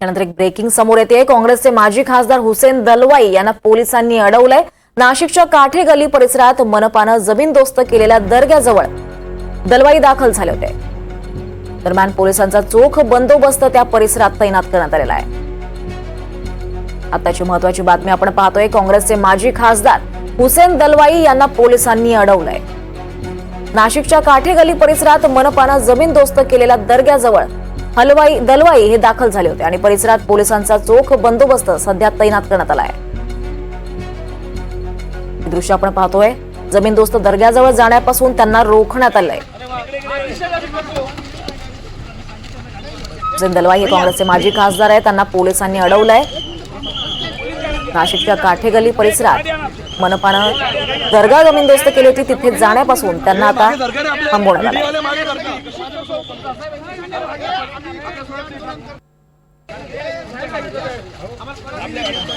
त्यानंतर एक ब्रेकिंग समोर येते. काँग्रेसचे माजी खासदार हुसेन दलवाई यांना पोलिसांनी अडवलंय. नाशिकच्या काठे गली परिसरात मनपानं जमीनदोस्त केलेल्या दर्ग्याजवळ दलवाई दाखल झाले होते. दरम्यान पोलिसांचा चोख बंदोबस्त त्या परिसरात तैनात करण्यात आलेला आहे. आताची महत्वाची बातमी आपण पाहतोय. काँग्रेसचे माजी खासदार हुसेन दलवाई यांना पोलिसांनी अडवलंय. नाशिकच्या काठे गली परिसरात मनपानं जमीनदोस्त केलेल्या दर्ग्याजवळ हलवाई दलवाई हे दाखल झाले होते आणि परिसरात पोलिसांचा चोख बंदोबस्त सध्या तैनात करण्यात आला आहे. दृश्य आपण पाहतोय. जमीनदोस्त दर्ग्याजवळ जाण्यापासून त्यांना रोखण्यात आलंय. दलवाई हे काँग्रेसचे माजी खासदार आहे त्यांना पोलिसांनी अडवलंय. नाशिकच्या काठेगली परिसरात मनपानं दर्गा जमीनदोस्त केली होती तिथे जाण्यापासून त्यांना आता थांबवण्यात आलं.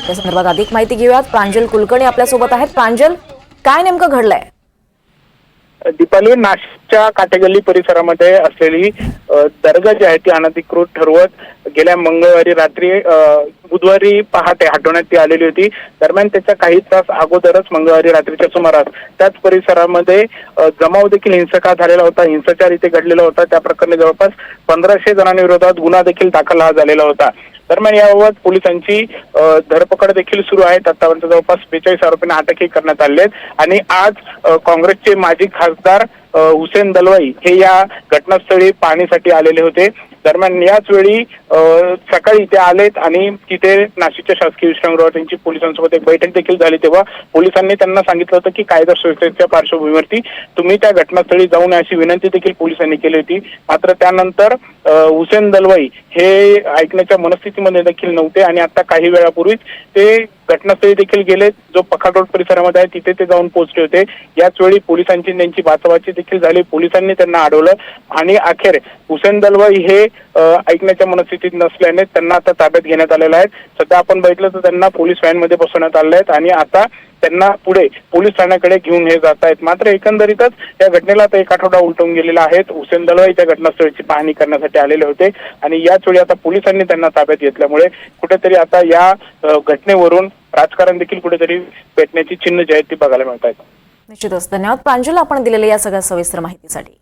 या संदर्भात अधिक माहिती घेऊयात. प्रांजल कुलकर्णी आपल्यासोबत आहेत. प्रांजल काय नेमकं घडलंय? दीपाली नाशिकच्या काटेगल्ली परिसरामध्ये असलेली दर्गा जी आहे ती अनधिकृत ठरवत गेल्या मंगळवारी रात्री बुधवारी पहाटे हटवण्यात ती आलेली होती. दरम्यान त्याच्या काही तास अगोदरच मंगळवारी रात्रीच्या सुमारास त्याच परिसरामध्ये जमाव देखील हिंसका झालेला होता. हिंसाचार इथे घडलेला होता. त्या प्रकरणी जवळपास पंधराशे जणांविरोधात गुन्हा देखील दाखल हा झालेला होता. दरम्यान याबाबत पोलिसांची धरपकड देखील सुरू आहे. आतापर्यंत जवळपास बेचाळीस आरोपींना अटकही करण्यात आली आहेत. आणि आज काँग्रेसचे माजी खासदार हुसेन दलवाई हे या घटनास्थळी पाहणीसाठी आलेले होते. दरम्यान याच वेळी सकाळी ते आलेत आणि तिथे नाशिकच्या शासकीय विश्रामगृहात त्यांची पोलिसांसोबत एक बैठक देखील झाली तेव्हा पोलिसांनी त्यांना सांगितलं होतं की कायदा सुरक्षेच्या पार्श्वभूमीवरती तुम्ही त्या घटनास्थळी जाऊ नये अशी विनंती देखील पोलिसांनी केली होती. मात्र त्यानंतर हुसेन दलवाई हे ऐकण्याच्या मनस्थितीमध्ये देखील नव्हते आणि आता काही वेळापूर्वीच ते घटनास्थळी देखील गेले. जो पखाड रोड परिसरामध्ये आहे तिथे ते जाऊन पोहोचले होते. याच वेळी पोलिसांची त्यांची बाचाबाची देखील झाली. पोलिसांनी त्यांना अडवलं आणि अखेर हुसेन दलवाई हे ऐकण्याच्या मनस्थिती परिस्थितीत नसल्याने त्यांना आता ताब्यात घेण्यात आलेलं आहे. सध्या आपण बघितलं तर त्यांना पोलीस व्हॅनमध्ये बसवण्यात आले आहेत आणि आता त्यांना पुढे पोलीस ठाण्याकडे घेऊन हे जात आहेत. मात्र एकंदरीतच या घटनेला आता एक आठवडा उलटून गेलेला आहे. हुसेन दलवाई त्या घटनास्थळीची पाहणी करण्यासाठी आलेले होते आणि याच वेळी आता पोलिसांनी त्यांना ताब्यात घेतल्यामुळे कुठेतरी आता या घटनेवरून राजकारण देखील कुठेतरी पेटण्याची चिन्ह जी आहेत ती बघायला मिळत आहेत. निश्चितच. धन्यवाद. प्रांजल आपण दिलेल्या या सगळ्या सविस्तर माहितीसाठी.